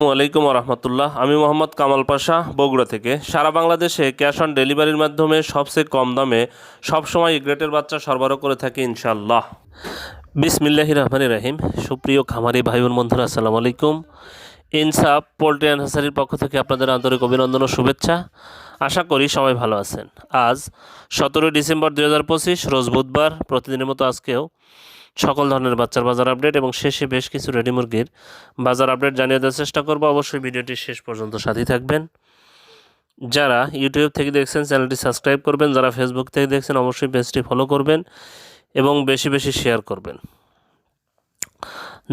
আসসালামাইকুম রহমতুল্লাহ। আমি মোহাম্মদ কামাল পাশা, বগুড়া থেকে। সারা বাংলাদেশে ক্যাশ অন ডেলিভারির মাধ্যমে সবচেয়ে কম দামে সবসময় গ্রেটের বাচ্চা সরবরাহ করে থাকি ইনশাল্লাহ বিসমিল্লাহ রহমান রাহিম। সুপ্রিয় খামারি ভাই বোন বন্ধুরা, আসসালামু আলাইকুম। ইনসাফ পোলট্রি অ্যান্ড হাসারির পক্ষ থেকে আপনাদের আন্তরিক অভিনন্দন ও শুভেচ্ছা। আশা করি সবাই ভালো আছেন। আজ সতেরোই ডিসেম্বর দুই হাজার পঁচিশ, রোজ বুধবার, প্রতিদিনের মতো আজকেও সকল ধরনের বাচ্চার বাজার আপডেট এবং শেষে বেশ কিছু রেডি মুরগির বাজার আপডেট জানিয়ে দেওয়ার চেষ্টা করব। অবশ্যই ভিডিওটি শেষ পর্যন্ত সাথেই থাকবেন। যারা ইউটিউব থেকে দেখছেন, চ্যানেলটি সাবস্ক্রাইব করবেন। যারা ফেসবুক থেকে দেখছেন, অবশ্যই পেজটি ফলো করবেন এবং বেশি বেশি শেয়ার করবেন।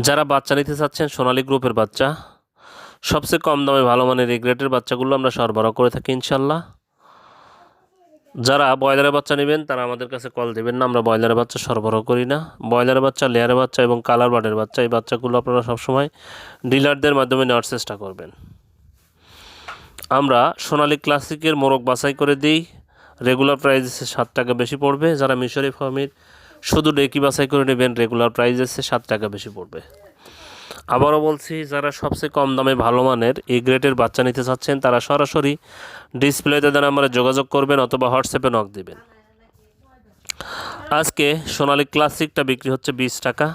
যারা বাচ্চা নিতে চাচ্ছেন, সোনালী গ্রুপের বাচ্চা, সবচেয়ে কম দামে ভালো মানের এই গ্রেটের বাচ্চাগুলো আমরা সরবরাহ করে থাকি ইনশাল্লাহ যারা ব্রয়লারের বাচ্চা নেবেন, তারা আমাদের কাছে কল দেবেন না, আমরা ব্রয়লারের বাচ্চা সরবরাহ করি না। ব্রয়লারের বাচ্চা লেয়ারের বাচ্চা এবং কালার বার্ডের বাচ্চা, এই বাচ্চাগুলো আপনারা সবসময় ডিলারদের মাধ্যমে নেওয়ার চেষ্টা করবেন। আমরা সোনালি ক্লাসিকের মোরগ বাছাই করে দিই। রেগুলার প্রাইস এসে সাত টাকা বেশি পড়বে। যারা মিশরি ফার্মের শুধু ডেকি বাছাই করে নেবেন রেগুলার প্রাইস এসে সাত টাকা বেশি পড়বে। আবারও বলছি, যারা সবচেয়ে কম দামে ভালো মানের এই গ্রেটের বাচ্চা নিতে চাচ্ছেন, তারা সরাসরি ডিসপ্লেতে দেন আমরা যোগাযোগ করবেন অথবা হোয়াটসঅ্যাপে নক দেবেন। আজকে সোনালি ক্লাসিকটা বিক্রি হচ্ছে বিশ টাকা।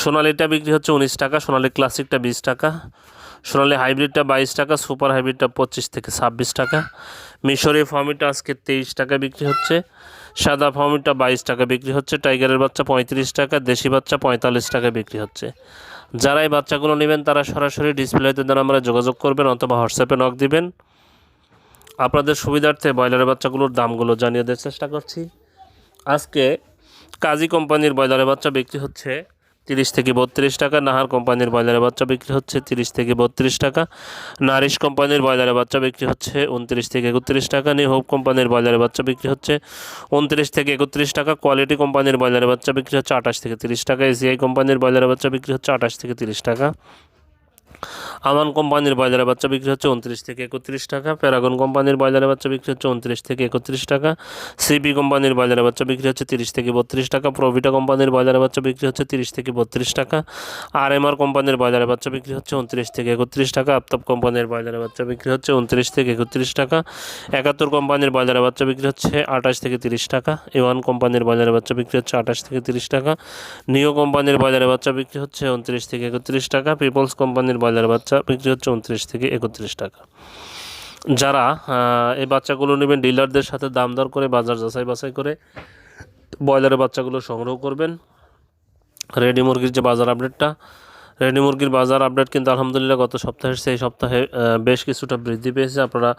সোনালিটা বিক্রি হচ্ছে উনিশ টাকা, সোনালী ক্লাসিকটা বিশ টাকা। সোনালি হাইব্রিডটা বাইশ টাকা সুপার হাইব্রিডটা পঁচিশ থেকে ছাব্বিশ টাকা। মিশরি ফর্মিটা আজকে তেইশ টাকা বিক্রি হচ্ছে। সাদা ফর্মিটা বাইশ টাকা বিক্রি হচ্ছে। টাইগারের বাচ্চা পঁয়ত্রিশ টাকা, দেশি বাচ্চা পঁয়তাল্লিশ টাকা বিক্রি হচ্ছে। যারা এই বাচ্চাগুলো নেবেন, তারা সরাসরি ডিসপ্লেতে দ্বারা আমরা যোগাযোগ করবেন অথবা হোয়াটসঅ্যাপে নক দিবেন। আপনাদের সুবিধার্থে ব্রয়লারের বাচ্চাগুলোর দামগুলো জানিয়ে দেওয়ার চেষ্টা করছি। আজকে কাজী কোম্পানির ব্রয়লারের বাচ্চা বিক্রি হচ্ছে তিরিশ থেকে বত্রিশ টাকা। নাহার কোম্পানির ব্রয়লারের বাচ্চা বিক্রি হচ্ছে তিরিশ থেকে বত্রিশ টাকা। নারিশ কোম্পানির ব্রয়লারের বাচ্চা বিক্রি হচ্ছে উনত্রিশ থেকে একত্রিশ টাকা। নিউ হোপ কোম্পানির ব্রয়লারের বাচ্চা বিক্রি হচ্ছে উনত্রিশ থেকে একত্রিশ টাকা। কোয়ালিটি কোম্পানির ব্রয়লারের বাচ্চা বিক্রি হচ্ছে আঠাশ থেকে তিরিশ টাকা। এসিআই কোম্পানির ব্রয়লারের বাচ্চা বিক্রি হচ্ছে আঠাশ থেকে তিরিশ টাকা। আমান কোম্পানির ব্রয়লারের বাচ্চা বিক্রি হচ্ছে উনত্রিশ থেকে একত্রিশ টাকা প্যারাগন কোম্পানির ব্রয়লারের বাচ্চা বিক্রি হচ্ছে উনত্রিশ থেকে একত্রিশ টাকা সিবি কোম্পানির ব্রয়লারের বাচ্চা বিক্রি হচ্ছে তিরিশ থেকে বত্রিশ টাকা প্রভিটা কোম্পানির ব্রয়লারের বাচ্চা বিক্রি হচ্ছে তিরিশ থেকে বত্রিশ টাকা আর এম আর কোম্পানির ব্রয়লারের বাচ্চা বিক্রি হচ্ছে উনত্রিশ থেকে একত্রিশ টাকা আফতাব কোম্পানির ব্রয়লারের বাচ্চা বিক্রি হচ্ছে উনত্রিশ থেকে একত্রিশ টাকা একাত্তর কোম্পানির ব্রয়লারের বাচ্চা বিক্রি হচ্ছে আঠাশ থেকে তিরিশ টাকা এওয়ান কোম্পানির ব্রয়লারের বাচ্চা বিক্রি হচ্ছে আঠাশ থেকে তিরিশ টাকা নিও কোম্পানির ব্রয়লারের বাচ্চা বিক্রি হচ্ছে উনত্রিশ থেকে একত্রিশ টাকা পিপলস কোম্পানির ব্রয়লারের বাচ্চা বিক্রি হচ্ছে উনত্রিশ থেকে একত্রিশ টাকা। যারা এই বাচ্চাগুলো নেবেন, ডিলারদের সাথে দাম দর করে, বাজার যাচাই বাছাই করে, ব্রয়লারের বাচ্চাগুলো সংগ্রহ করবেন। রেডি মুরগির যে বাজার আপডেটটা, রেডি মুরগির বাজার আপডেট কিন্তু আলহামদুলিল্লাহ গত সপ্তাহের, সেই সপ্তাহে বেশ কিছুটা বৃদ্ধি পেয়েছে। আপনারা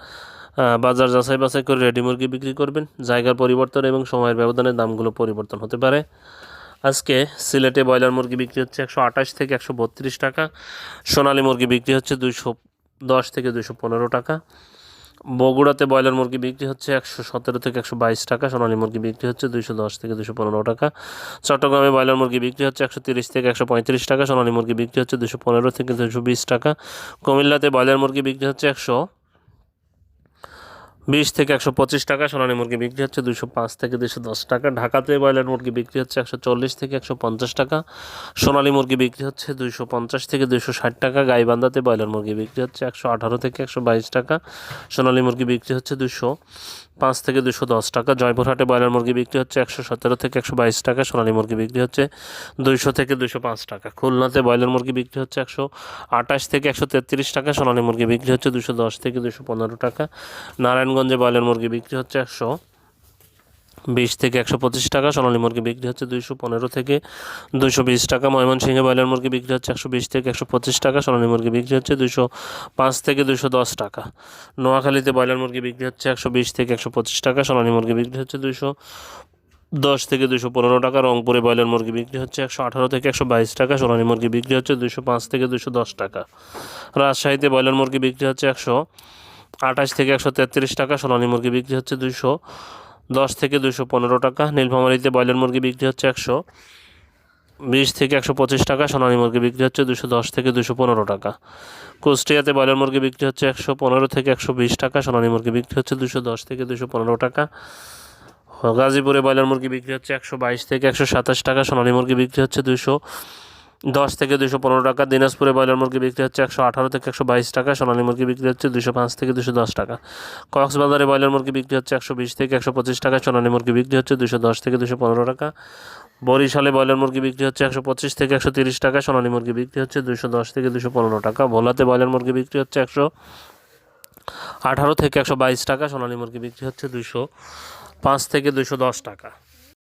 বাজার যাচাই বাছাই করে রেডি মুরগি বিক্রি করবেন। জায়গার পরিবর্তন এবং সময়ের ব্যবধানে দামগুলো পরিবর্তন হতে পারে। আজকে সিলেটে ব্রয়লার মুরগি বিক্রি হচ্ছে একশো আঠাশ থেকে একশো বত্রিশ টাকা, সোনালী মুরগি বিক্রি হচ্ছে দুইশো দশ থেকে দুইশো পনেরো টাকা, বগুড়াতে ব্রয়লার মুরগি বিক্রি হচ্ছে একশো সতেরো থেকে একশো বাইশ টাকা, সোনালী মুরগি বিক্রি হচ্ছে দুইশো দশ থেকে দুশো পনেরো টাকা, চট্টগ্রামে ব্রয়লার মুরগি বিক্রি হচ্ছে একশো তিরিশ থেকে একশো পঁয়ত্রিশ টাকা, সোনালী মুরগি বিক্রি হচ্ছে দুশো পনেরো থেকে দুশো বিশ টাকা, কুমিল্লাতে ব্রয়লার মুরগি বিক্রি হচ্ছে একশো বিশ থেকে একশো পঁচিশ টাকা সোনালী মুরগি বিক্রি হচ্ছে দুশো পাঁচ থেকে দুশো দশ টাকা। ঢাকাতে ব্রয়লার মুরগি বিক্রি হচ্ছে একশো চল্লিশ থেকে একশো পঞ্চাশ টাকা। সোনালী মুরগি বিক্রি হচ্ছে দুশো পঞ্চাশ থেকে দুশো ষাট টাকা। গাইবান্ধাতে ব্রয়লার মুরগি বিক্রি হচ্ছে একশো আঠারো থেকে একশো বাইশ টাকা। সোনালী মুরগি বিক্রি হচ্ছে দুশো পাঁচ থেকে দুশো দশ টাকা। জয়পুরহাটে ব্রয়লার মুরগি বিক্রি হচ্ছে একশো সতেরো থেকে একশো বাইশ টাকা। সোনালী মুরগি বিক্রি হচ্ছে দুইশো থেকে দুশো পাঁচ টাকা। খুলনাতে ব্রয়লার মুরগি বিক্রি হচ্ছে একশো আঠাশ থেকে একশো তেত্রিশ টাকা। সোনালী মুরগি বিক্রি হচ্ছে দুশো দশ থেকে দুশো পনেরো টাকা। নারায়ণগঞ্জে ব্রয়লার মুরগি বিক্রি হচ্ছে একশো বিশ থেকে একশো পঁচিশ টাকা সোনালী মুরগি বিক্রি হচ্ছে দুইশো পনেরো থেকে দুইশো বিশ টাকা, ময়মনসিংহে ব্রয়লার মুরগি বিক্রি হচ্ছে একশো বিশ থেকে একশো পঁচিশ টাকা সোনালী মুরগি বিক্রি হচ্ছে দুইশো পাঁচ থেকে দুইশো দশ টাকা। নোয়াখালীতে ব্রয়লার মুরগি বিক্রি হচ্ছে একশো বিশ থেকে একশো পঁচিশ টাকা সোনালী মুরগি বিক্রি হচ্ছে দুইশো দশ থেকে দুশো পনেরো টাকা, রংপুরে ব্রয়লার মুরগি বিক্রি হচ্ছে একশো আঠারো থেকে একশো বাইশ টাকা সোনালী মুরগি বিক্রি হচ্ছে দুশো পাঁচ থেকে দুশো দশ টাকা। রাজশাহীতে ব্রয়লার মুরগি বিক্রি হচ্ছে একশো আঠাশ থেকে একশো তেত্রিশ টাকা সোনালী মুরগি বিক্রি হচ্ছে দুশো দশ থেকে দুশো পনেরো টাকা। নীলফামারীতে ব্রয়লার মুরগি বিক্রি হচ্ছে একশো। বিশ থেকে একশো পঁচিশ টাকা, সোনালী মুরগি বিক্রি হচ্ছে দুশো দশ থেকে দুশো পনেরো টাকা। কুষ্টিয়াতে ব্রয়লার মুরগি বিক্রি হচ্ছে একশো পনেরো থেকে একশো বিশ টাকা, সোনালী মুরগি বিক্রি হচ্ছে দুশো দশ থেকে দুশো পনেরো টাকা। গাজীপুরে ব্রয়লার মুরগি বিক্রি হচ্ছে একশো বাইশ থেকে একশো সাতাশ টাকা, সোনালী মুরগি বিক্রি হচ্ছে দুশো দশ থেকে দুশো পনেরো টাকা। দিনাজপুরে ব্রয়লার মুরগি বিক্রি হচ্ছে একশো আঠারো থেকে একশো বাইশ টাকা, সোনালী মুরগি বিক্রি হচ্ছে দুশো পাঁচ থেকে দুশো দশ টাকা। কক্সবাজারে ব্রয়লার মুরগি বিক্রি হচ্ছে একশো বিশ থেকে একশো পঁচিশ টাকা, সোনালী মুরগি বিক্রি হচ্ছে দুশো দশ থেকে দুশো পনেরো টাকা। বরিশালে ব্রয়লার মুরগি বিক্রি হচ্ছে একশো পঁচিশ থেকে একশো তিরিশ টাকা, সোনালী মুরগি বিক্রি হচ্ছে দুশো দশ থেকে দুশো পনেরো টাকা। ভোলাতে ব্রয়লার মুরগি বিক্রি হচ্ছে একশো আঠারো থেকে একশো বাইশ টাকা, সোনালী মুরগি বিক্রি হচ্ছে দুশো পাঁচ থেকে দুশো দশ টাকা।